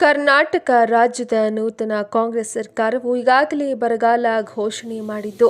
ಕರ್ನಾಟಕ ರಾಜ್ಯದ ನೂತನ ಕಾಂಗ್ರೆಸ್ ಸರ್ಕಾರವು ಈಗಾಗಲೇ ಬರಗಾಲ ಘೋಷಣೆ ಮಾಡಿದ್ದು.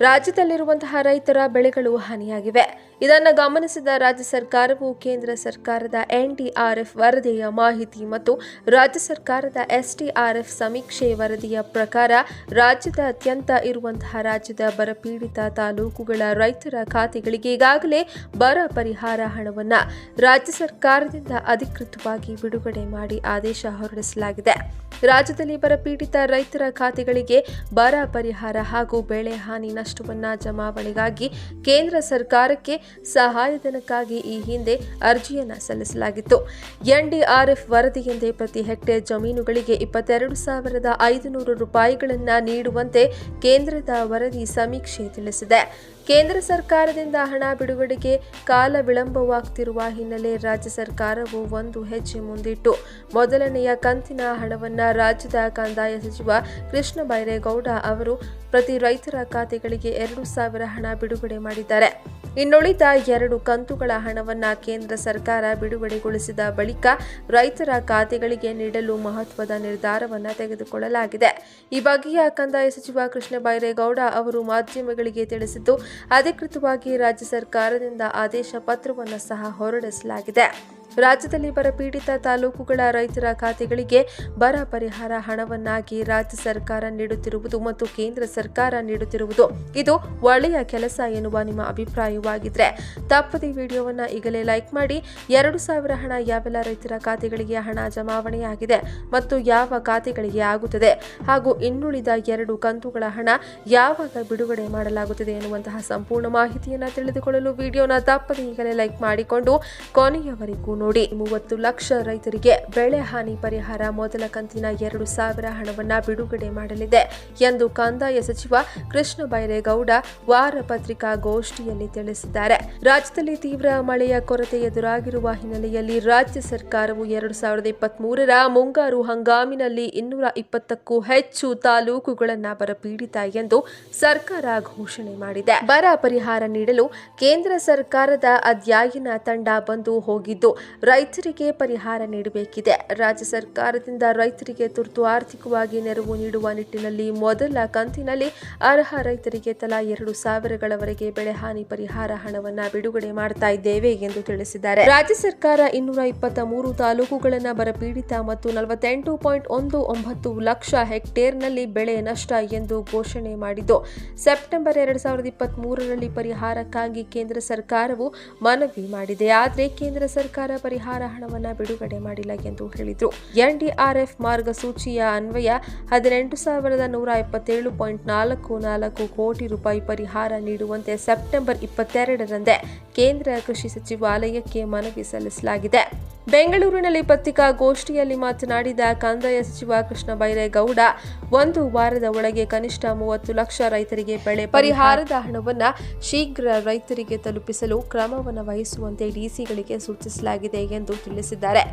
ರಾಜ್ಯದಲ್ಲಿರುವಂತಹ ರೈತರ ಬೆಳೆಗಳು ಹಾನಿಯಾಗಿವೆ. ಇದನ್ನು ಗಮನಿಸಿದ ರಾಜ್ಯ ಸರ್ಕಾರವು ಕೇಂದ್ರ ಸರ್ಕಾರದ ಎನ್ಡಿಆರ್ಎಫ್ ವರದಿಯ ಮಾಹಿತಿ ಮತ್ತು ರಾಜ್ಯ ಸರ್ಕಾರದ ಎಸ್ಡಿಆರ್ಎಫ್ ಸಮೀಕ್ಷೆ ವರದಿಯ ಪ್ರಕಾರ ರಾಜ್ಯದ ಅತ್ಯಂತ ಇರುವಂತಹ ರಾಜ್ಯದ ಬರಪೀಡಿತ ತಾಲೂಕುಗಳ ರೈತರ ಖಾತೆಗಳಿಗೆ ಈಗಾಗಲೇ ಬರ ಪರಿಹಾರ ಹಣವನ್ನು ರಾಜ್ಯ ಸರ್ಕಾರದಿಂದ ಅಧಿಕೃತವಾಗಿ ಬಿಡುಗಡೆ ಮಾಡಿ ಆದೇಶ ಹೊರಡಿಸಲಾಗಿದೆ. ರಾಜ್ಯದಲ್ಲಿ ಬರಪೀಡಿತ ರೈತರ ಖಾತೆಗಳಿಗೆ ಬರ ಪರಿಹಾರ ಹಾಗೂ ಬೆಳೆ ಹಾನಿ ನಷ್ಟವನ್ನು ಜಮಾವಣೆಗಾಗಿ ಕೇಂದ್ರ ಸರ್ಕಾರಕ್ಕೆ ಸಹಾಯಧನಕ್ಕಾಗಿ ಈ ಹಿಂದೆ ಅರ್ಜಿಯನ್ನು ಸಲ್ಲಿಸಲಾಗಿತ್ತು. ಎನ್ಡಿಆರ್ಎಫ್ ವರದಿಯಂತೆ ಪ್ರತಿ ಹೆಕ್ಟೇರ್ ಜಮೀನುಗಳಿಗೆ ಇಪ್ಪತ್ತೆರಡು ಸಾವಿರದ ಐದುನೂರು ರೂಪಾಯಿಗಳನ್ನು ನೀಡುವಂತೆ ಕೇಂದ್ರದ ವರದಿ ಸಮೀಕ್ಷೆ ತಿಳಿಸಿದೆ. ಕೇಂದ್ರ ಸರ್ಕಾರದಿಂದ ಹಣ ಬಿಡುಗಡೆಗೆ ಕಾಲ ವಿಳಂಬವಾಗ್ತಿರುವ ಹಿನ್ನೆಲೆ ರಾಜ್ಯ ಸರ್ಕಾರವು ಒಂದು ಹೆಜ್ಜೆ ಮುಂದಿಟ್ಟು ಮೊದಲನೆಯ ಕಂತಿನ ಹಣವನ್ನು ರಾಜ್ಯದ ಕಂದಾಯ ಸಚಿವ ಕೃಷ್ಣ ಬೈರೇಗೌಡ ಅವರು ಪ್ರತಿ ರೈತರ ಖಾತೆಗಳಿಗೆ ಎರಡು ಸಾವಿರ ಹಣ ಬಿಡುಗಡೆ ಮಾಡಿದ್ದಾರೆ. ಇನ್ನುಳಿದ ಎರಡು ಕಂತುಗಳ ಹಣವನ್ನ ಕೇಂದ್ರ ಸರ್ಕಾರ ಬಿಡುಗಡೆಗೊಳಿಸಿದ ಬಳಿಕ ರೈತರ ಖಾತೆಗಳಿಗೆ ನೀಡಲು ಮಹತ್ವದ ನಿರ್ಧಾರವನ್ನ ತೆಗೆದುಕೊಳ್ಳಲಾಗಿದೆ. ಈ ಬಗ್ಗೆಯ ಕಂದಾಯ ಸಚಿವ ಕೃಷ್ಣ ಬೈರೇಗೌಡ ಅವರು ಮಾಧ್ಯಮಗಳಿಗೆ ತಿಳಿಸಿದ್ದು, ಅಧಿಕೃತವಾಗಿ ರಾಜ್ಯ ಸರ್ಕಾರದಿಂದ ಆದೇಶ ಪತ್ರವನ್ನು ಸಹ ಹೊರಡಿಸಲಾಗಿದೆ. ರಾಜ್ಯದಲ್ಲಿ ಬರಪೀಡಿತ ತಾಲೂಕುಗಳ ರೈತರ ಖಾತೆಗಳಿಗೆ ಬರ ಪರಿಹಾರ ಹಣವನ್ನಾಗಿ ರಾಜ್ಯ ಸರ್ಕಾರ ನೀಡುತ್ತಿರುವುದು ಮತ್ತು ಕೇಂದ್ರ ಸರ್ಕಾರ ನೀಡುತ್ತಿರುವುದು. ಇದು ಒಳ್ಳೆಯ ಕೆಲಸ ಎನ್ನುವ ನಿಮ್ಮ ಅಭಿಪ್ರಾಯವಾಗಿದ್ರೆ ತಪ್ಪದೆ ವಿಡಿಯೋವನ್ನು ಈಗಲೇ ಲೈಕ್ ಮಾಡಿ. ಎರಡು ಸಾವಿರ ಹಣ ಯಾವೆಲ್ಲ ರೈತರ ಖಾತೆಗಳಿಗೆ ಹಣ ಜಮಾವಣೆಯಾಗಿದೆ ಮತ್ತು ಯಾವ ಖಾತೆಗಳಿಗೆ ಆಗುತ್ತದೆ ಹಾಗೂ ಇನ್ನುಳಿದ ಎರಡು ಕಂತುಗಳ ಹಣ ಯಾವಾಗ ಬಿಡುಗಡೆ ಮಾಡಲಾಗುತ್ತದೆ ಎನ್ನುವಂತಹ ಸಂಪೂರ್ಣ ಮಾಹಿತಿಯನ್ನು ತಿಳಿದುಕೊಳ್ಳಲು ವಿಡಿಯೋನ ತಪ್ಪದೆ ಈಗಲೇ ಲೈಕ್ ಮಾಡಿಕೊಂಡು ಕೊನೆಯವರೆಗೂ ಮೂವತ್ತು ಲಕ್ಷ ರೈತರಿಗೆ ಬೆಳೆ ಹಾನಿ ಪರಿಹಾರ ಮೊದಲ ಕಂತಿನ ಎರಡು ಸಾವಿರ ಹಣವನ್ನು ಬಿಡುಗಡೆ ಮಾಡಲಿದೆ ಎಂದು ಕಂದಾಯ ಸಚಿವ ಕೃಷ್ಣ ಬೈರೇಗೌಡ ವಾರ ಪತ್ರಿಕಾಗೋಷ್ಠಿಯಲ್ಲಿ ತಿಳಿಸಿದ್ದಾರೆ. ರಾಜ್ಯದಲ್ಲಿ ತೀವ್ರ ಮಳೆಯ ಕೊರತೆ ಎದುರಾಗಿರುವ ಹಿನ್ನೆಲೆಯಲ್ಲಿ ರಾಜ್ಯ ಸರ್ಕಾರವು ಎರಡು ಸಾವಿರದ ಇಪ್ಪತ್ತ್ ಮೂರರ ಮುಂಗಾರು ಹಂಗಾಮಿನಲ್ಲಿ ಇನ್ನೂರ ಇಪ್ಪತ್ತಕ್ಕೂ ಹೆಚ್ಚು ತಾಲೂಕುಗಳನ್ನು ಬರಪೀಡಿತ ಎಂದು ಸರ್ಕಾರ ಘೋಷಣೆ ಮಾಡಿದೆ. ಬರ ಪರಿಹಾರ ನೀಡಲು ಕೇಂದ್ರ ಸರ್ಕಾರದ ಅಧ್ಯಯನ ತಂಡ ಬಂದು ಹೋಗಿದ್ದು ರೈತರಿಗೆ ಪರಿಹಾರ ನೀಡಬೇಕಿದೆ. ರಾಜ್ಯ ಸರ್ಕಾರದಿಂದ ರೈತರಿಗೆ ತುರ್ತು ಆರ್ಥಿಕವಾಗಿ ನೆರವು ನೀಡುವ ನಿಟ್ಟಿನಲ್ಲಿ ಮೊದಲ ಕಂತಿನಲ್ಲಿ ಅರ್ಹ ರೈತರಿಗೆ ತಲಾ ಎರಡು ಸಾವಿರಗಳವರೆಗೆ ಬೆಳೆ ಹಾನಿ ಪರಿಹಾರ ಹಣವನ್ನು ಬಿಡುಗಡೆ ಮಾಡ್ತಾ ಇದ್ದೇವೆ ಎಂದು ತಿಳಿಸಿದ್ದಾರೆ. ರಾಜ್ಯ ಸರ್ಕಾರ ಇನ್ನೂರ ಇಪ್ಪತ್ತ ಮೂರು ತಾಲೂಕುಗಳನ್ನು ಬರಪೀಡಿತ ಮತ್ತು ನಲವತ್ತೆಂಟು ಪಾಯಿಂಟ್ ಒಂದು ಒಂಬತ್ತು ಲಕ್ಷ ಹೆಕ್ಟೇರ್ನಲ್ಲಿ ಬೆಳೆ ನಷ್ಟ ಎಂದು ಘೋಷಣೆ ಮಾಡಿದ್ದು, ಸೆಪ್ಟೆಂಬರ್ ಎರಡ್ ಸಾವಿರದ ಇಪ್ಪತ್ತ್ ಪರಿಹಾರಕ್ಕಾಗಿ ಕೇಂದ್ರ ಸರ್ಕಾರವು ಮನವಿ ಮಾಡಿದೆ. ಆದರೆ ಕೇಂದ್ರ ಸರ್ಕಾರ ಪರಿಹಾರ ಹಣವನ್ನು ಬಿಡುಗಡೆ ಮಾಡಿಲ್ಲ ಎಂದು ಹೇಳಿದರು. ಎನ್ಡಿಆರ್ಎಫ್ ಮಾರ್ಗಸೂಚಿಯ ಅನ್ವಯ ಹದಿನೆಂಟು ಸಾವಿರದ ನೂರ ಎಪ್ಪತ್ತೇಳು ಪಾಯಿಂಟ್ ನಾಲ್ಕು ನಾಲ್ಕು ಕೋಟಿ ರೂಪಾಯಿ ಪರಿಹಾರ ನೀಡುವಂತೆ ಸೆಪ್ಟೆಂಬರ್ ಇಪ್ಪತ್ತೆರಡರಂದೇ ಕೇಂದ್ರ ಕೃಷಿ ಸಚಿವಾಲಯಕ್ಕೆ ಮನವಿ ಸಲ್ಲಿಸಲಾಗಿದೆ. ಬೆಂಗಳೂರಿನಲ್ಲಿ ಪತ್ರಿಕಾಗೋಷ್ಠಿಯಲ್ಲಿ ಮಾತನಾಡಿದ ಕಂದಾಯ ಸಚಿವ ಕೃಷ್ಣ ಬೈರೇಗೌಡ, ಒಂದು ವಾರದ ಒಳಗೆ ಕನಿಷ್ಠ ಮೂವತ್ತು ಲಕ್ಷ ರೈತರಿಗೆ ಬೆಳೆ ಪರಿಹಾರದ ಹಣವನ್ನು ಶೀಘ್ರ ರೈತರಿಗೆ ತಲುಪಿಸಲು ಕ್ರಮವನ್ನು ವಹಿಸುವಂತೆ ಡಿಸಿಗಳಿಗೆ ಸೂಚಿಸಲಾಗಿದೆ ಎಂದು ತಿಳಿಸಿದ್ದಾರೆ.